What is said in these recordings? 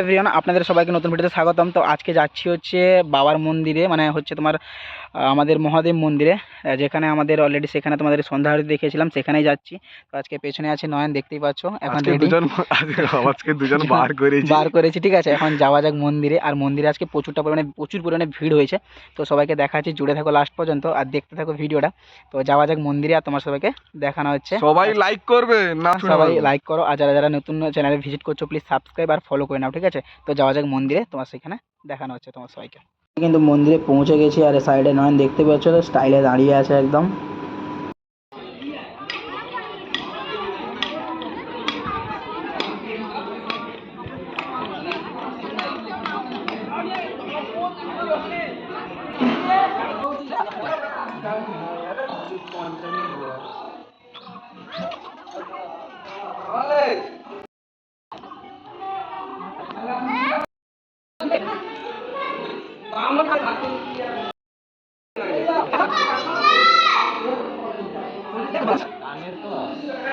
Everyone আপনাদের সবাইকে নতুন ভিডিওতে স্বাগতম। তো আজকে যাচ্ছি হচ্ছে বাবার মন্দিরে মানে হচ্ছে তোমার আমাদের মহাদেব মন্দিরে যেখানে আমাদের অলরেডি সেখানে তোমাদের সন্ধ্যা আরতি দেখেছিলাম সেখানেই যাচ্ছি। তো আজকে পেছনে আছে নয়ন দেখতেই পাচ্ছ এখন দুজন আজকে আজকে দুজন বার করেছি। বার করেছি ঠিক আছে? এখন যাওয়া যাক মন্দিরে আর মন্দিরে আজকে প্রচুরটা পরিমাণে প্রচুর পরিমাণে ভিড় হয়েছে। তো সবাইকে দেখাচ্ছি জুড়ে থাকো লাস্ট পর্যন্ত আর দেখতে থাকো ভিডিওটা। তো যাওয়া যাক মন্দিরে আর তোমার সবাইকে দেখানো হচ্ছে। সবাই লাইক করবে না সবাই লাইক করো আর যারা যারা নতুন চ্যানেলে ভিজিট করছ প্লিজ সাবস্ক্রাইব আর ফলো করে নাও ঠিক আছে? তো যাওয়া যাক মন্দিরে, তোমার সেখানে দেখানো হচ্ছে তোমার সবাইকে। কিন্তু মন্দিরে পৌঁছে গেছি, আর সাইডে নয়ন দেখতে পাচ্ছ স্টাইলে দাঁড়িয়ে আছে একদম।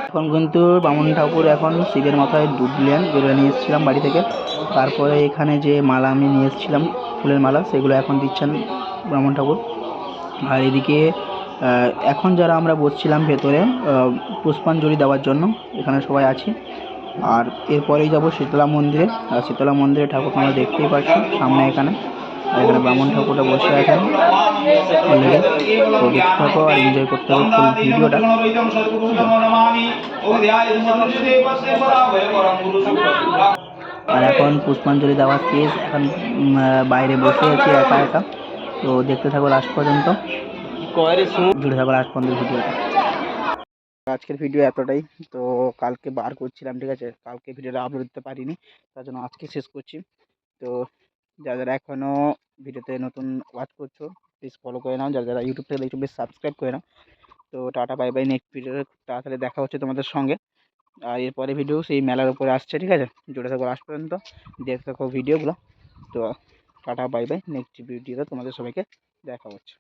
এখন কিন্তু বামুন ঠাকুর এখন শিবের মাথায় দিলেন যেগুলো নিয়ে এসেছিলাম বাড়ি থেকে। তারপরে এখানে যে মালা আমি নিয়ে এসেছিলাম, ফুলের মালা, সেগুলো এখন দিচ্ছেন ব্রাহ্মণ ঠাকুর। আর এদিকে এখন যারা আমরা বসছিলাম ভেতরে পুষ্পাঞ্জলি দেওয়ার জন্য, এখানে সবাই আছি। আর এরপরেই যাব শীতলা মন্দিরে। আর শীতলা মন্দিরে ঠাকুর আমরা দেখতেই পাচ্ছি, সামনে এখানে। এখানে ব্রাহ্মণ ঠাকুরটা বসে আছেন। দেখতে থাকো আর এনজয় করতে হবে ফুল ভিডিওটা। আর এখন পুষ্পাঞ্জলি দেওয়া শেষ। এখন বাইরে বসে আছি একা একা। তো দেখতে থাকো লাস্ট পর্যন্ত। জুড়ে থাকো লাস্ট পর্যন্ত ভিডিওটা। আজকের ভিডিও এতটাই। তো কালকে বার করছিলাম, ঠিক আছে? কালকে ভিডিওটা আপলোড দিতে পারিনি। তার জন্য আজকে শেষ করছি। তো যারা যারা এখনও ভিডিওতে নতুন ওয়াচ করছ প্লিজ ফলো করে নাও। যারা যারা ইউটিউব থেকে প্লিজ সাবস্ক্রাইব করে নাও। তো টাটা বাই বাই নেক্সট ভিডিওতে তাড়াতাড়ি দেখা হচ্ছে তোমাদের সঙ্গে। আর এরপরে ভিডিও সেই মেলার উপরে আসছে, ঠিক আছে? জুড়ে থাকো লাস্ট পর্যন্ত। দেখতে থাকো ভিডিওগুলো তো টাটা বাই বাই নেক্সট ভিডিওতে তোমাদের সবাইকে দেখা হচ্ছে।